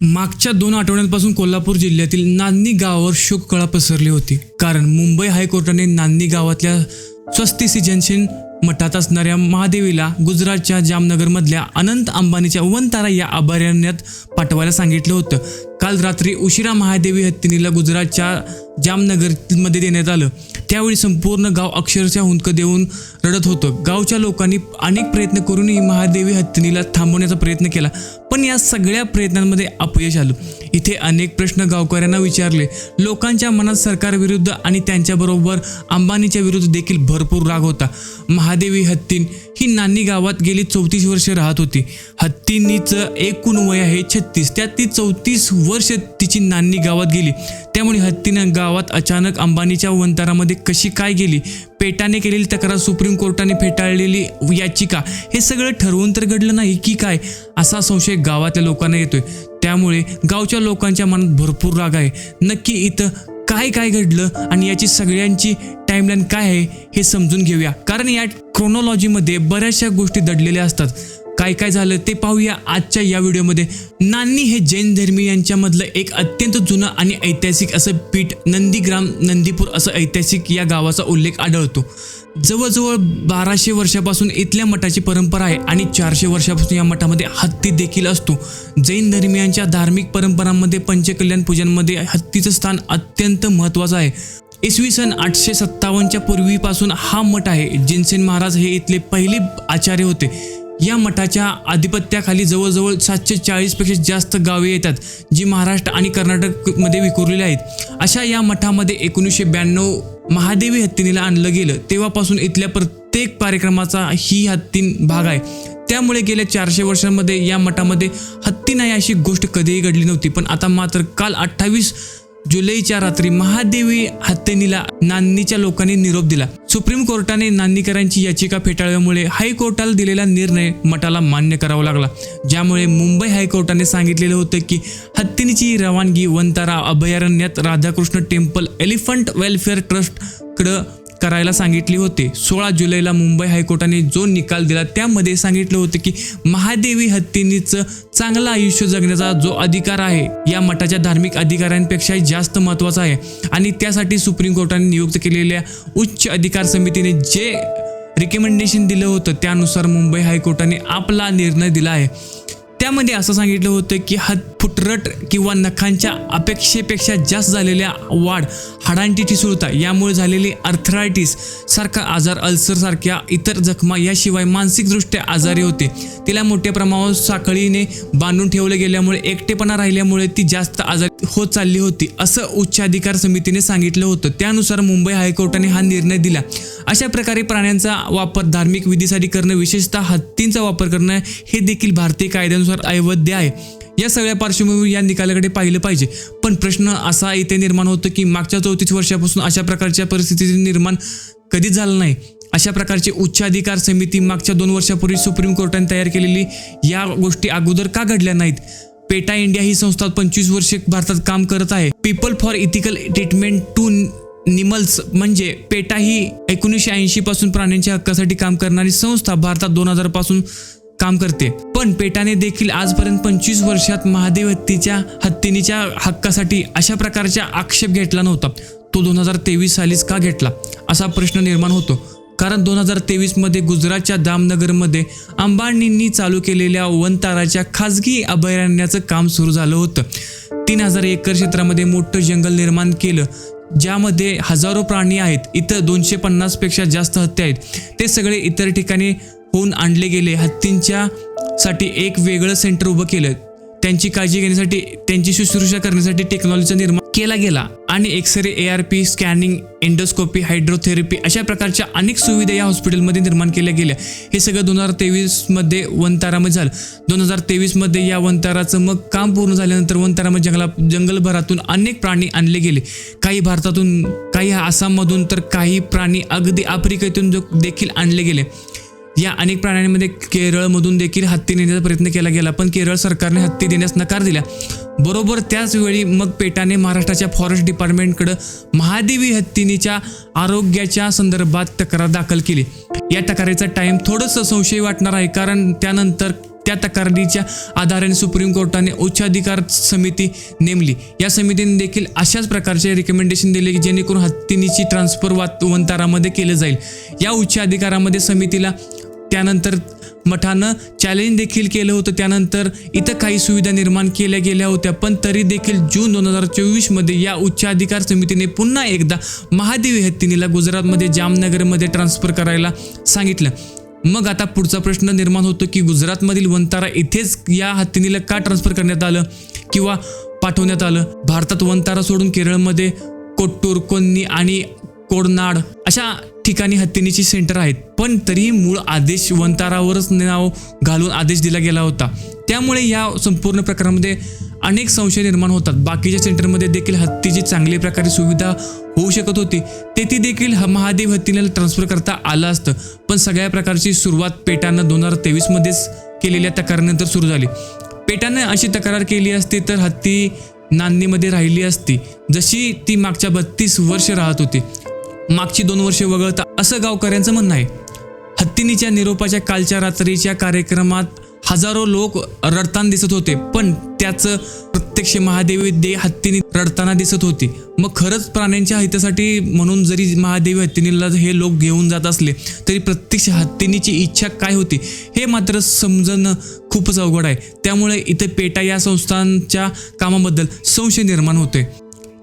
मागच्या दोन आठवड्यांपासून कोल्हापूर जिल्ह्यातील नांदणी गावावर शोककळा पसरली होती. कारण मुंबई हायकोर्टाने नांदणी गावातल्या स्वस्तिसी जंक्शन मठात असणाऱ्या महादेवीला गुजरातच्या जामनगरमधल्या अनंत अंबानीच्या वनतारा या अभयारण्यात पाठवायला सांगितलं होतं. काल रात्री उशिरा महादेवी हत्तीनीला गुजरातच्या जामनगरमध्ये देण्यात आलं. त्यावेळी संपूर्ण गाव अक्षरशः हुंदक देऊन रडत होतं. गावच्या लोकांनी अनेक प्रयत्न करूनही महादेवी हत्तीनीला थांबवण्याचा प्रयत्न केला पण या सगळ्या प्रयत्नांमध्ये अपयश आलं. इथे अनेक प्रश्न गावकऱ्यांना विचारले. लोकांच्या मनात सरकारविरुद्ध आणि त्यांच्याबरोबर अंबानीच्या विरुद्ध देखील भरपूर राग होता. महादेवी हत्तीन ही नानी गावात गेली चौतीस वर्षे राहत होती. हत्तींनीचं एकूण वय आहे छत्तीस. त्यात ती चौतीस वर्ष तिची नानी गावात गेली. त्यामुळे हत्तीनं गावात अचानक अंबानीच्या वंतारामध्ये कशी काय गेली? पेटाने केलेली तक्रार सुप्रीम कोर्टाने फेटाळलेली याचिका हे सगळं ठरवून तर घडलं नाही की काय? असा संशय गावातल्या लोकांना येतोय. त्यामुळे गावच्या लोकांच्या मनात भरपूर राग आहे. नक्की इथं काय काय घडलं आणि याची सगळ्यांची टाईमलाईन काय आहे हे समजून घेऊया. कारण या क्रोनॉलॉजीमध्ये बऱ्याचशा गोष्टी दडलेल्या असतात. काय काय झालं ते पाहूया आजच्या या व्हिडिओमध्ये. नान्नी हे जैन धर्मीयांच्यामधलं एक अत्यंत जुनं आणि ऐतिहासिक असं पीठ नंदीग्राम नंदीपूर असं ऐतिहासिक या गावाचा उल्लेख आढळतो. जवळजवळ बाराशे वर्षापासून इथल्या मठाची परंपरा आहे आणि चारशे वर्षापासून या मठामध्ये हत्ती देखील असतो. जैन धर्मियांच्या धार्मिक परंपरांमध्ये पंचकल्याण पूजनमध्ये हत्तीचं स्थान अत्यंत महत्त्वाचं आहे. इसवी सन आठशे सत्तावन्नच्या पूर्वीपासून हा मठ आहे जिनसेन महाराज हे इथले पहिले आचार्य होते. या मठाच्या आधिपत्याखाली जवळजवळ सातशे चाळीसपेक्षा जास्त गावे येतात जी महाराष्ट्र आणि कर्नाटकमध्ये विखुरलेली आहेत. अशा या मठामध्ये एकोणीसशे ब्याण्णव महादेवी हत्तीनीला आणलं गेलं. तेव्हापासून इथल्या प्रत्येक कार्यक्रमाचा ही हत्तीन भाग आहे. त्यामुळे गेल्या चारशे वर्षांमध्ये या मठामध्ये हत्ती नाही अशी गोष्ट कधीही घडली नव्हती. पण आता मात्र काल अठ्ठावीस जुलैच्या रात्री महादेवी हत्तीनीला नांदणीच्या लोकांनी निरोप दिला. सुप्रीम कोर्टाने नांदीकरांची याचिका फेटाळल्यामुळे हायकोर्टाला दिलेला निर्णय मठाला मान्य करावा लागला. ज्यामुळे मुंबई हायकोर्टाने सांगितलेलं होतं की हत्तीनीची रवानगी वंतारा अभयारण्यात राधाकृष्ण टेम्पल एलिफंट वेलफेअर ट्रस्टकडं करायला सांगितले होते. सोळा जुलैला मुंबई हायकोर्टाने जो निकाल दिला त्यामध्ये सांगितलं होतं की महादेवी हत्तीनीचं चांगलं आयुष्य जगण्याचा जो अधिकार आहे या मठाच्या धार्मिक अधिकाऱ्यांपेक्षाही जास्त महत्त्वाचा आहे. आणि त्यासाठी सुप्रीम कोर्टाने नियुक्त केलेल्या उच्च अधिकार समितीने जे रिकमेंडेशन दिलं होतं त्यानुसार मुंबई हायकोर्टाने आपला निर्णय दिला आहे. त्यामध्ये असं सांगितलं होतं की हा फुटरट किंवा नखांच्या अपेक्षेपेक्षा जास्त झालेल्या वाढ हाडांची ठिसूळता यामुळे झालेली अर्थरायटिस सारखा आजार अल्सर सारख्या इतर जखमा याशिवाय मानसिकदृष्ट्या आजारी होते. तिला मोठ्या प्रमाणावर साखळीने बांधून ठेवलं गेल्यामुळे एकटेपणा राहिल्यामुळे ती जास्त आजारी होत चालली होती. असं उच्चाधिकार समितीने सांगितलं होतं. त्यानुसार मुंबई हायकोर्टाने हा निर्णय दिला. अशा प्रकारे प्राण्यांचा वापर धार्मिक विधीसाठी करणं विशेषतः हत्तींचा वापर करणं हे देखील भारतीय कायद्यानुसार अवैध आहे. या सगळ्या पार्श्वभूमीवर या निकालाकडे पाहिलं पाहिजे. पण प्रश्न असा इथे निर्माण होतो की मागच्या चौतीस वर्षापासून अशा प्रकारच्या परिस्थितीचे निर्माण कधीच झालं नाही. अशा प्रकारची उच्चाधिकार समिती मागच्या दोन वर्षापूर्वी सुप्रीम कोर्टाने तयार केलेली या गोष्टी अगोदर का घडल्या नाहीत? पेटा इंडिया ही संस्था पंचवीस वर्षे भारतात काम करत आहे. People for ethical treatment to animals म्हणजे पेटा ही एकोणीसशे ऐंशी पासून प्राण्यांच्या हक्कासाठी काम करणारी संस्था भारतात दोन हजारपासून काम करते. पण पेटाने देखील आजपर्यंत पंचवीस वर्षात महादेव हत्तीच्या हत्तीनीच्या हक्कासाठी अशा प्रकारचा आक्षेप घेतला नव्हता. तो दोन हजार तेवीस सालीच का घेतला? असा प्रश्न निर्माण होतो. कारण दोन हजार तेवीसमध्ये गुजरातच्या दामनगरमध्ये अंबानींनी चालू केलेल्या वनताराच्या खाजगी अभयारण्याचं काम सुरू झालं होतं. तीन हजार एकर क्षेत्रामध्ये मोठं जंगल निर्माण केलं ज्यामध्ये हजारो प्राणी आहेत इथं दोनशे पन्नासपेक्षा जास्त हत्ती आहेत. ते सगळे इतर ठिकाणी होऊन आणले गेले. हत्तींच्या साठी एक वेगळं सेंटर उभं केलं. त्यांची काळजी घेण्यासाठी त्यांची शुश्रूषा करण्यासाठी टेक्नॉलॉजीचा निर्माण केला गेला. आणि x-ray A R P scanning endoscopy hydrotherapy अशा प्रकारच्या अनेक सुविधा या हॉस्पिटलमध्ये निर्माण केल्या गेल्या. हे सगळं दोन हजार तेवीसमध्ये वनतारामध्ये झालं. दोन हजार तेवीसमध्ये या वनताराचं मग काम पूर्ण झाल्यानंतर वनतारामध्ये जंगला जंगलभरातून अनेक प्राणी आणले गेले. काही भारतातून काही आसाममधून तर काही प्राणी अगदी आफ्रिकेतून जो- देखील आणले गेले. या अनेक प्राण्यांमध्ये केरळमधून देखील हत्ती नेण्याचा प्रयत्न केला गेला पण केरळ सरकारने हत्ती देण्यास नकार दिला. बरोबर त्याच वेळी मग पेटाने महाराष्ट्राच्या फॉरेस्ट डिपार्टमेंटकडं महादेवी हत्तीनीच्या आरोग्याच्या संदर्भात तक्रार दाखल केली. या तक्रारीचा टाईम थोडंसं संशय वाटणार आहे कारण त्यानंतर त्या तक्रारीच्या आधाराने सुप्रीम कोर्टाने उच्चाधिकार समिती नेमली. या समितीने देखील अशाच प्रकारचे रिकमेंडेशन दिले की जेणेकरून हत्तीनीची ट्रान्सफर वात वंतारामध्ये केलं जाईल. या उच्च अधिकारामध्ये समितीला त्यानंतर मठानं चॅलेंज देखील केलं होतं. त्यानंतर इथं काही सुविधा निर्माण केल्या गेल्या होत्या. पण तरी देखील जून दोन हजार चोवीसमध्ये या उच्चाधिकार समितीने पुन्हा एकदा महादेवी हत्तीनीला गुजरातमध्ये जामनगरमध्ये ट्रान्सफर करायला सांगितलं. मग आता पुढचा प्रश्न निर्माण होतो की गुजरातमधील वंतारा इथेच या हत्तीनीला का ट्रान्सफर करण्यात आलं किंवा पाठवण्यात आलं? भारतात वंतारा सोडून केरळमध्ये कोट्टूर कोन्नी आणि कोडनाड अशा ठिकाणी हत्तीनीची सेंटर आहेत. पण तरीही मूळ आदेश वंतारावरच नाव घालून आदेश दिला गेला होता. त्यामुळे या संपूर्ण प्रकारामध्ये अनेक संशय निर्माण होतात. बाकीच्या सेंटरमध्ये देखील हत्तीची चांगल्या प्रकारे सुविधा होऊ शकत होती. तेथे देखील महादेव हत्तीला ट्रान्सफर करता आलं असतं. पण सगळ्या प्रकारची सुरुवात पेटानं दोन हजार तेवीसमध्येच केलेल्या तक्रारीनंतर सुरू झाली. पेटानं अशी तक्रार केली असती तर हत्ती नांदीमध्ये राहिली असती. जशी ती मागच्या बत्तीस वर्ष राहत होती. मागची दोन वर्षे वगळता असं गावकऱ्यांचं म्हणणं आहे. हत्तीनीच्या निरोपाच्या कालच्या रात्रीच्या कार्यक्रमात हजारो लोक रडताना दिसत होते पण त्याचं प्रत्यक्ष महादेवी दे हत्तीनी रडताना दिसत होती. मग खरंच प्राण्यांच्या हितासाठी म्हणून जरी महादेवी हत्तीनीला हे लोक घेऊन जात असले तरी प्रत्यक्ष हत्तीनीची इच्छा काय होती हे मात्र समजणं खूपच अवघड आहे. त्यामुळे इथे पेटा या संस्थांच्या कामाबद्दल संशय निर्माण होते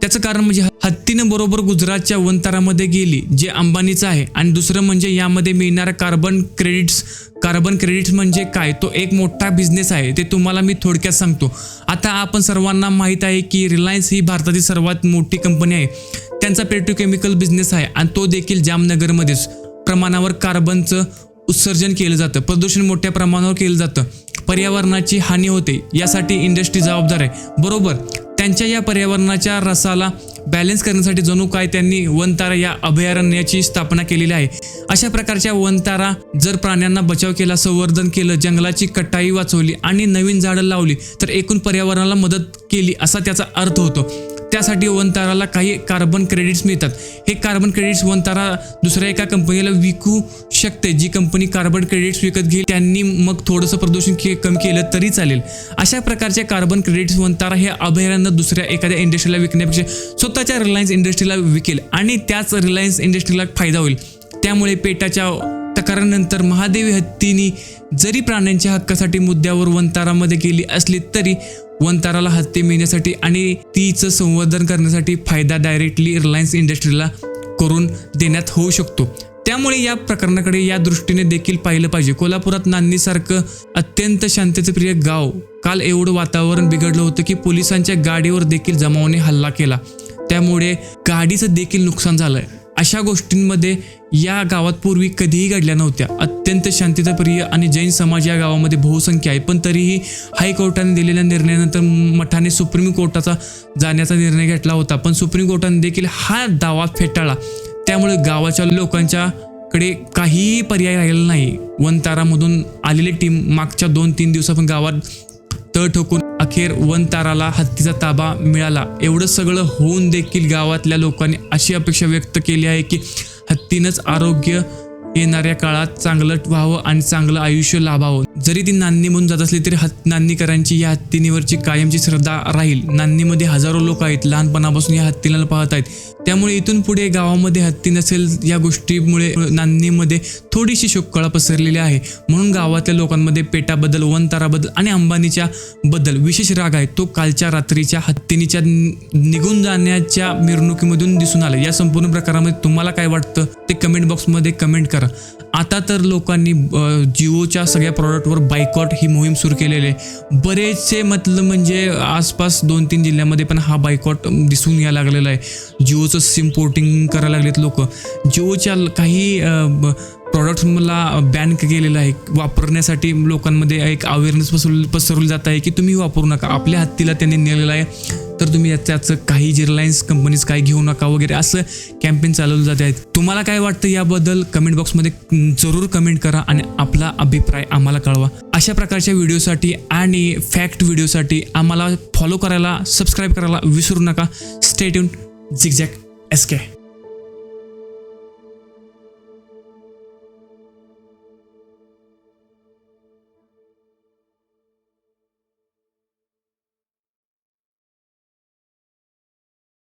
त्याचं कारण म्हणजे हत्तीनं बरोबर गुजरातच्या वंतारामध्ये गेली जे अंबानीचं आहे. आणि दुसरं म्हणजे यामध्ये मिळणारं कार्बन क्रेडिट्स कार्बन क्रेडिट्स म्हणजे काय? तो एक मोठा बिझनेस आहे. ते तुम्हाला मी थोडक्यात सांगतो. आता आपण सर्वांना माहीत आहे की रिलायन्स ही भारतातील सर्वात मोठी कंपनी आहे. त्यांचा पेट्रोकेमिकल बिझनेस आहे आणि तो देखील जामनगरमध्येच. प्रमाणावर कार्बनचं उत्सर्जन केलं जातं. प्रदूषण मोठ्या प्रमाणावर केलं जातं. पर्यावरणाची हानी होते. यासाठी इंडस्ट्री जबाबदार आहे. बरोबर. त्यांच्या या पर्यावरणाच्या रसाला बॅलन्स करण्यासाठी जणू काय त्यांनी वनतारा या अभयारण्याची स्थापना केलेली आहे. अशा प्रकारच्या वनतारा जर प्राण्यांना बचाव केला संवर्धन केलं जंगलाची कटाई वाचवली आणि नवीन झाडं लावली तर एकूण पर्यावरणाला मदत केली असा त्याचा अर्थ होतो. त्यासाठी वनताराला काही कार्बन क्रेडिट्स मिळतात. हे कार्बन क्रेडिट्स वनतारा दुसऱ्या एका कंपनीला विकू शकते. जी कंपनी कार्बन क्रेडिट्स विकत घेईल त्यांनी मग थोडंसं प्रदूषण के कमी केलं तरी चालेल. अशा प्रकारच्या कार्बन क्रेडिट्स वनतारा हे अभयारण्य दुसऱ्या एखाद्या इंडस्ट्रीला विकण्यापेक्षा स्वतःच्या रिलायन्स इंडस्ट्रीला विकेल आणि त्याच रिलायन्स इंडस्ट्रीला फायदा होईल. त्यामुळे पेटाच्या तक्रारीनंतर महादेवी हत्तीनी जरी प्राण्यांच्या हक्कासाठी मुद्द्यावर वनतारामध्ये गेली असली तरी वनताराला हत्ती मिळण्यासाठी आणि तिचं संवर्धन करण्यासाठी फायदा डायरेक्टली रिलायन्स इंडस्ट्रीला करून देण्यात होऊ शकतो. त्यामुळे या प्रकरणाकडे या दृष्टीने देखील पाहिलं पाहिजे. कोल्हापुरात नांदीसारखं अत्यंत शांततेचं प्रिय गाव काल एवढं वातावरण बिघडलं होतं की पोलिसांच्या गाडीवर देखील जमावाने हल्ला केला. त्यामुळे गाडीचं देखील नुकसान झालंय. अशा गोष्टींमध्ये या गावात पूर्वी कधीही घडल्या नव्हत्या. अत्यंत शांतताप्रिय आणि जैन समाज या गावामध्ये बहुसंख्य आहे. पण तरीही हायकोर्टाने दिलेल्या निर्णयानंतर मठाने सुप्रीम कोर्टाचा जाण्याचा निर्णय घेतला होता. पण सुप्रीम कोर्टाने देखील हा दावा फेटाळला. त्यामुळे गावाच्या लोकांच्या कडे काहीही पर्याय राहिलेला नाही. वनतारामधून आलेली टीम मागच्या दोन तीन दिवसापासून गावात तळ ठोकून अखेर वन ताराला हत्तीचा ताबा मिळाला. एवढं सगळं होऊन देखील गावातल्या लोकांनी अशी अपेक्षा व्यक्त केली आहे की हत्तीनंच आरोग्य येणाऱ्या काळात चांगलं व्हावं आणि चांगलं आयुष्य लाभावं. जरी ती नांदी म्हणून जात असली तरी हत नांदीकरांची या हत्तीनीवरची कायमची श्रद्धा राहील. नांदीमध्ये हजारो लोक आहेत. लहानपणापासून या हत्तीला पाहत आहेत. त्यामुळे इथून पुढे गावामध्ये हत्ती नसेल या गोष्टीमुळे नांदीमध्ये थोडीशी शोककळा पसरलेली आहे. म्हणून गावातल्या लोकांमध्ये पेटाबद्दल वनताराबद्दल आणि अंबानीच्या बद्दल विशेष राग आहे. तो कालच्या रात्रीच्या हत्तीनीच्या निघून जाण्याच्या मिरवणुकीमधून दिसून आला. या संपूर्ण प्रकारामध्ये तुम्हाला काय वाटतं? ते कमेंट बॉक्समध्ये कमेंट करा. आता तर लोकांनी जिओच्या सगळ्या प्रॉडक्टवर बायकॉट ही मोहीम सुरू केलेली आहे. बरेचसे मतलब म्हणजे आसपास दोन तीन जिल्ह्यामध्ये पण हा बायकॉट दिसून यायला लागलेला आहे. जिओचं सिम पोर्टिंग करायला लागलेत लोक. जिओच्या काही प्रॉडक्ट्स मला बॅन केलेलं आहे वापरण्यासाठी लोकांमध्ये एक अवेअरनेस पसरवली पसरवली जात आहे की तुम्ही वापरू नका. आपल्या हत्तीला त्यांनी नेलेलं आहे तर तुम्ही या- त्याचं काही जे रिलायन्स कंपनीज काही घेऊ नका वगैरे असं कॅम्पेन चालवलं जात आहेत तुम्हाला काय वाटतं याबद्दल कमेंट बॉक्समध्ये जरूर कमेंट करा आणि आपला अभिप्राय आम्हाला कळवा. अशा प्रकारच्या व्हिडिओसाठी आणि फॅक्ट व्हिडिओसाठी आम्हाला फॉलो करायला सबस्क्राईब करायला विसरू नका. स्टेट्यून झिकझॅक एस के